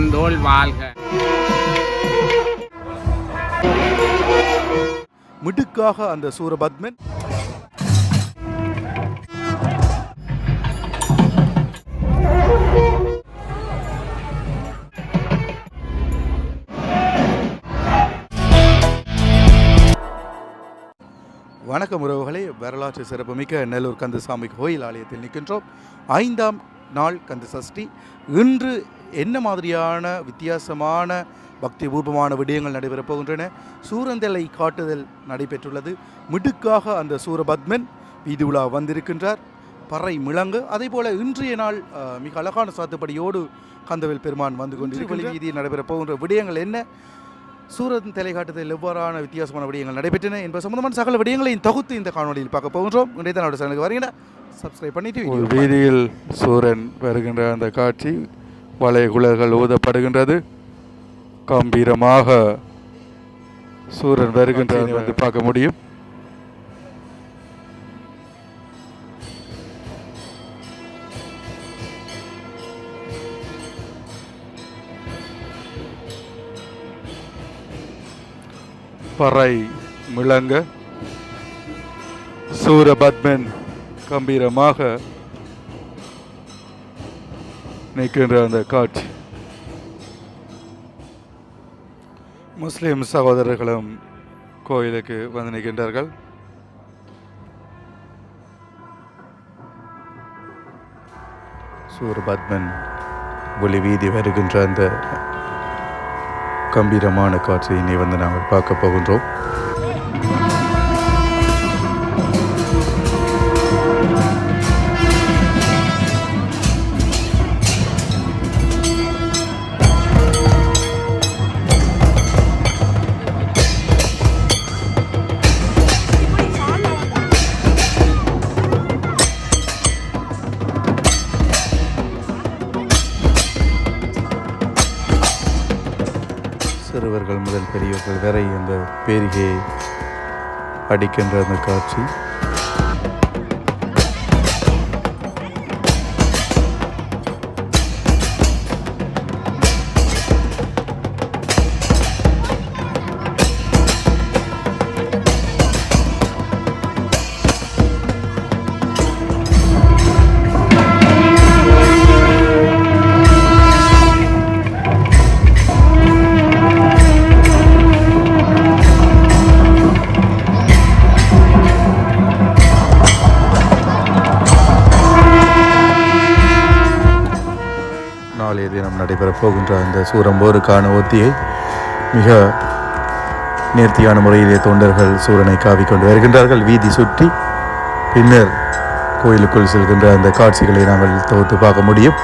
செந்தோள் வாழ்க. மிடுக்காக அந்த சூரபத்மன். வணக்கம் உறவுகளே வரலாற்று சிறப்புமிக்க நெல்லூர் கந்தசாமி கோயில் ஆலயத்தில் நிற்கின்றோம். ஐந்தாம் நாள் கந்த சஷ்டி இன்று என்ன மாதிரியான வித்தியாசமான பக்தி பூர்வமான விடயங்கள் நடைபெறப் போகின்றன? சூரந்தலை காட்டுதல் நடைபெற்றுள்ளது. மிடுக்காக அந்த சூரபத்மன் வீதி உலா வந்திருக்கின்றார். பறை மிளங்கு அதே போல இன்றைய நாள் மிக அழகான சாத்துப்படியோடு கந்தவேல் பெருமான் வந்து கொண்டிருக்கின்ற வீதியில் நடைபெறப் போகின்ற விடயங்கள் என்ன? சூரன் தலை காட்டுதல் எவ்வாறான வித்தியாசமான விடயங்கள் நடைபெற்றன என்பது சம்பந்தமான சகல விடயங்களையும் தொகுத்து இந்த காணொலியில் பார்க்க போகின்றோம். இன்றைய தான் சேனலுக்கு வரீங்க சப்ஸ்கிரைப் பண்ணிட்டு வீதியில் சூரன் வருகின்ற அந்த காட்சி வளைகுழல்கள் ஊதப்படுகின்றது. கம்பீரமாக சூரன் வருகின்றதை வந்து பார்க்க முடியும். பறை முழங்க சூரபத்மன் கம்பீரமாக நிற்கின்ற அந்த காட்சி. முஸ்லீம் சகோதரர்களும் கோயிலுக்கு வந்து நிற்கின்றார்கள். சூரபத்மன் ஒளி வீதி வருகின்ற அந்த கம்பீரமான காட்சியினை வந்து நாங்கள் பார்க்க போகின்றோம். பேரிகையை அடிக்கின்ற அந்த காட்சி. போகின்ற அந்த சூரம்போருக்கான ஒத்தியை மிக நேர்த்தியான முறையிலே தொண்டர்கள் சூரனை காவிக்கொண்டு வருகின்றார்கள். வீதி சுற்றி பின்னர் கோயிலுக்குள் செல்கின்ற அந்த காட்சிகளை நாங்கள் தொகுத்து பார்க்க முடியும்.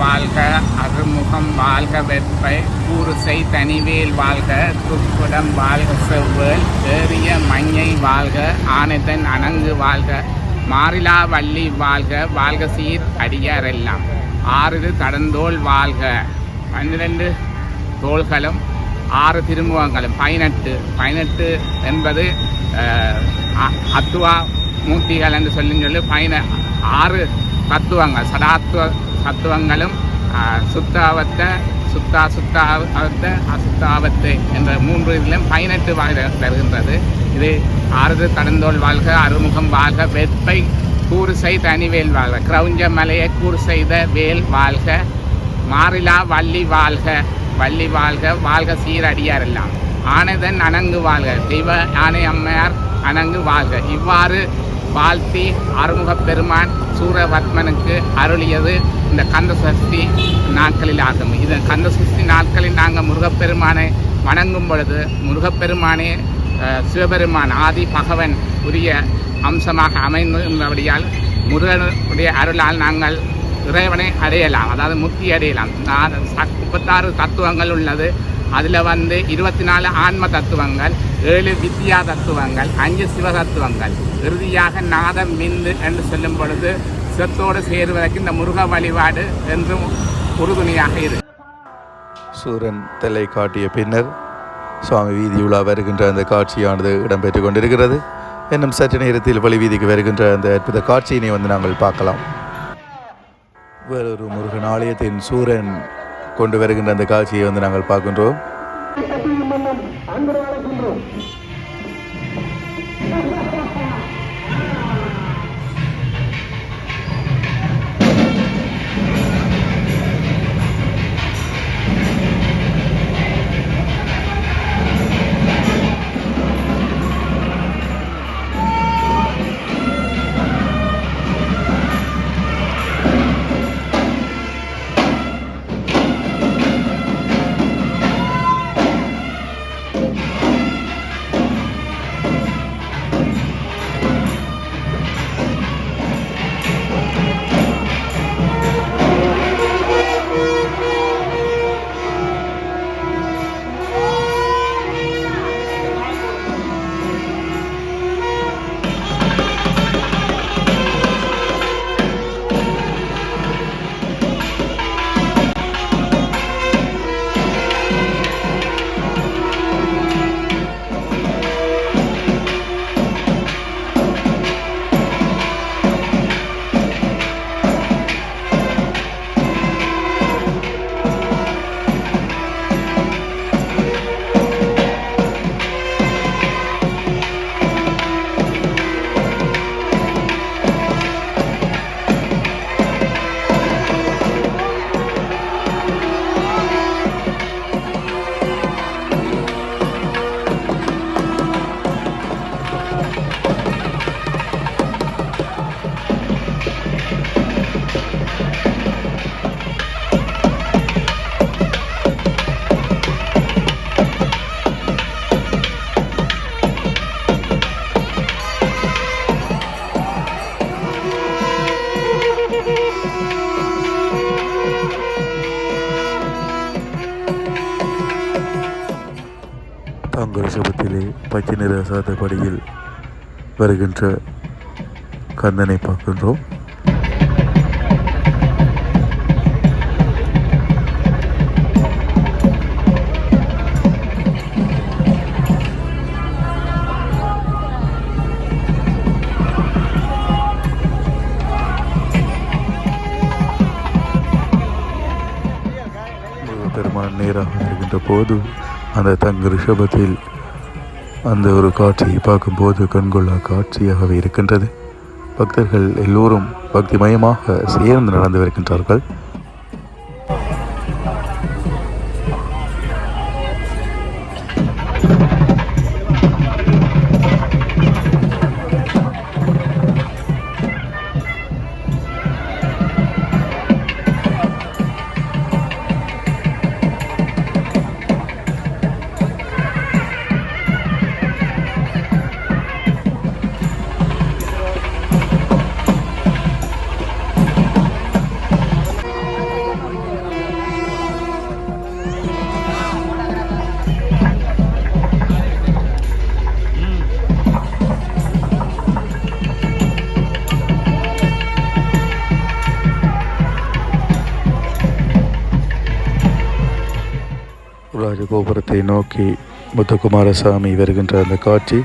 வாழ்க அருமுகம் வாழ்க வெப்பை கூறுசை தனிவேல் வாழ்க துப்புடம் வாழ்க செவ்வேல் ஏறிய மஞ்சை வாழ்க ஆனதன் அணங்கு வாழ்க மாறிலா வள்ளி வாழ்க வாழ்க சீர் அடியாரெல்லாம் ஆறு தடந்தோல் வாழ்க. பன்னிரண்டு தோள்களும் ஆறு திருமுகங்களும். பதினெட்டு பதினெட்டு என்பது அத்துவா மூர்த்திகள் என்று சொல்லி சொல்லி பயன ஆறு தத்துவங்கள் சடாத்துவ தத்துவங்களும் சுத்தாவத்தை சுத்தா சுத்தாவத்தை அசுத்தாவத்து என்ற மூன்று இதிலும் பதினெட்டு வகை வருகின்றது இது ஆறுது தடந்தோல் வாழ்க அறுமுகம் வாழ்க வெப்பை கூறு செய்த அணிவேல் வாழ்க கிரௌஞ்ச மலையை கூறு செய்த வேல் வாழ்க மாறிலா வள்ளி வாழ்க வள்ளி வாழ்க வாழ்க சீரடியார் எல்லாம். ஆனதன் அணங்கு வாழ்க தெய்வ ஆனை அம்மையார் அணங்கு வாழ்க. இவ்வாறு வாழ்த்தி அறுமுகப் பெருமான் சூரவர்மனுக்கு அருளியது இந்த கந்த சஷ்டி நாட்களில் ஆகும். இது கந்த சஷ்டி நாட்களில் நாங்கள் முருகப்பெருமானை வணங்கும் பொழுது முருகப்பெருமானே சிவபெருமான் ஆதி பகவன் உரிய அம்சமாக அமைந்தபடியால் முருகனுடைய அருளால் நாங்கள் இறைவனை அடையலாம். அதாவது முக்தி அடையலாம். நான் முப்பத்தாறு தத்துவங்கள் உள்ளது. அதில் வந்து இருபத்தி நாலு ஆன்ம தத்துவங்கள் ஏழு வித்யா தத்துவங்கள் அஞ்சு சிவ தத்துவங்கள். இறுதியாக நாதம் மிந்து என்று சொல்லும் பொழுது சிவத்தோடு சேருவதற்கு இந்த முருக வழிபாடு என்றும் உறுதுணையாக இருக்கு சூரன் தலை காட்டிய பின்னர் சுவாமி வீதி உலா வருகின்ற அந்த காட்சியானது இடம்பெற்று கொண்டிருக்கிறது. இன்னும் சற்று நேரத்தில் வழிவீதிக்கு வருகின்ற அந்த அற்புத காட்சியினை வந்து நாங்கள் பார்க்கலாம். வேறொரு முருகன் ஆலயத்தின் சூரன் கொண்டு வருகின்ற அந்த காட்சியை வந்து நாங்கள் பார்க்கின்றோம். தாங்கள் சுபத்திலே பச்சை நிற சாத்தப்படியில் வருகின்ற கந்தனை பார்க்கின்றோம். பெருமான் நேராக வருகின்ற போது அந்த தங்க ரிஷபத்தில் அந்த ஒரு காட்சியை பார்க்கும்போது கண்கொள்ளா காட்சியாகவே இருக்கின்றது. பக்தர்கள் எல்லோரும் பக்திமயமாக சேர்ந்து நடந்து வருகின்றார்கள். கோபுரத்தை நோக்கி முத்துக்குமாரசாமி வருகின்ற அந்த காட்சி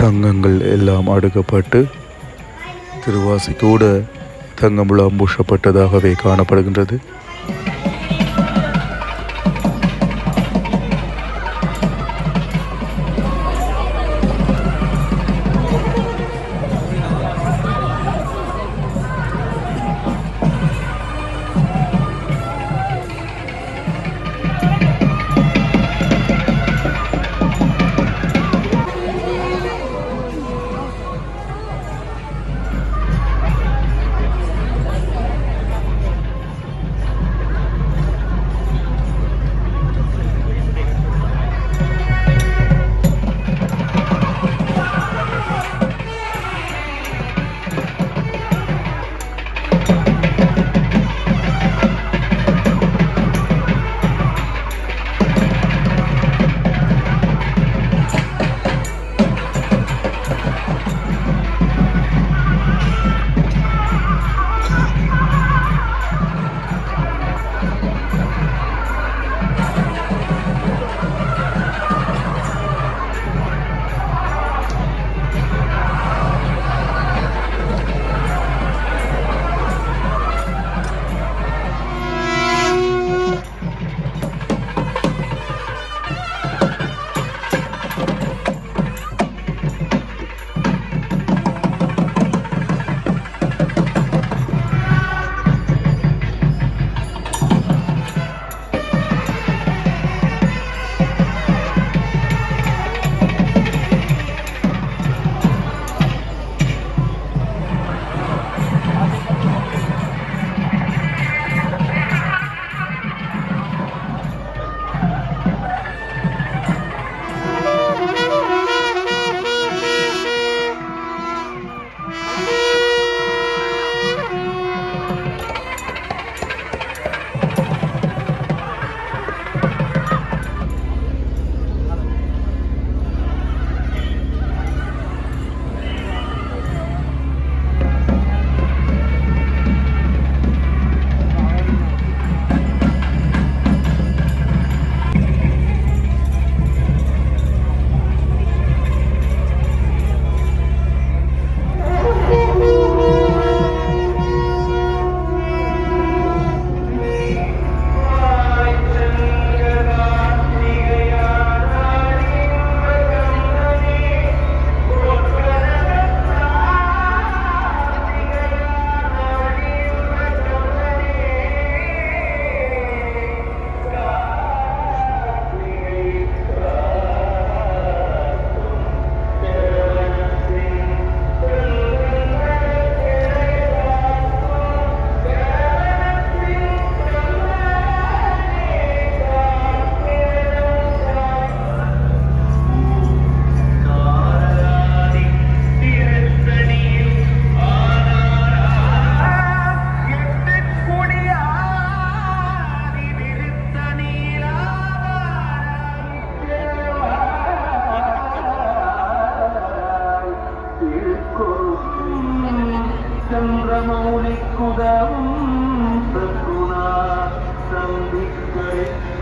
தங்கங்கள் எல்லாம் அடுக்கப்பட்டு திருவாசி கூட தங்கமுலாம் பூஷப்பட்டதாகவே காணப்படுகின்றது.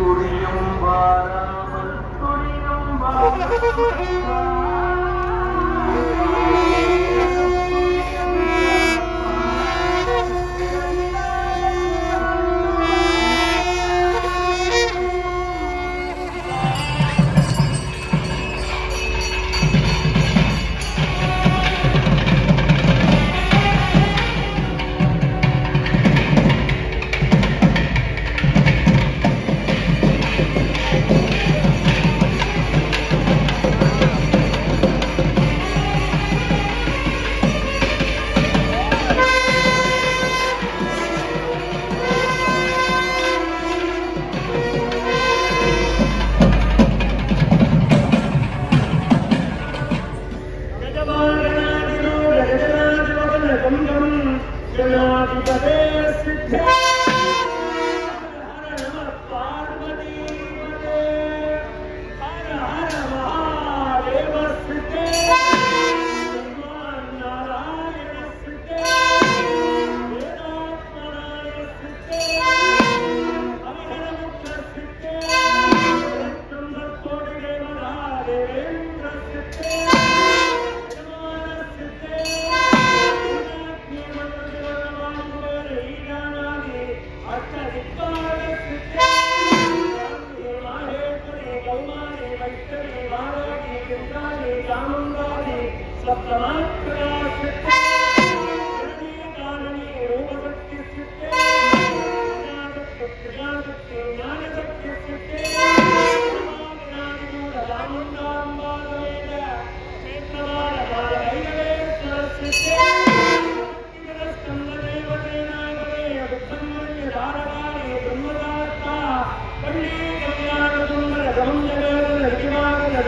துணியும் வாராமல் துணியும் வாராமல்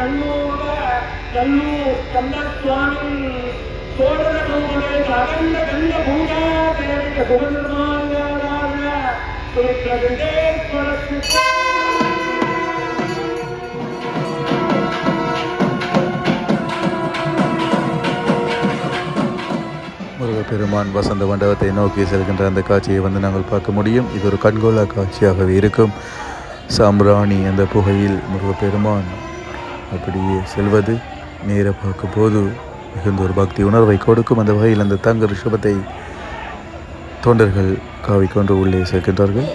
கல்லூர் கந்தசுவாமி சோழர அகண்ட கண்ட பூங்கா வசந்த மண்டபத்தை நோக்கி செல்கின்ற அந்த காட்சியை வந்து நாங்கள் பார்க்க முடியும். இது ஒரு கண்கொள்ளா காட்சியாகவே இருக்கும். சாம்ராணி அந்த புகையில் முருகப்பெருமான் அப்படியே செல்வது நேர பார்க்கும்போது மிகுந்த ஒரு பக்தி உணர்வை கொடுக்கும். அந்த வகையில் அந்த தங்க ரிஷபத்தை தொண்டர்கள் காவிக்கொண்டு உள்ளே சேர்க்கின்றார்கள்.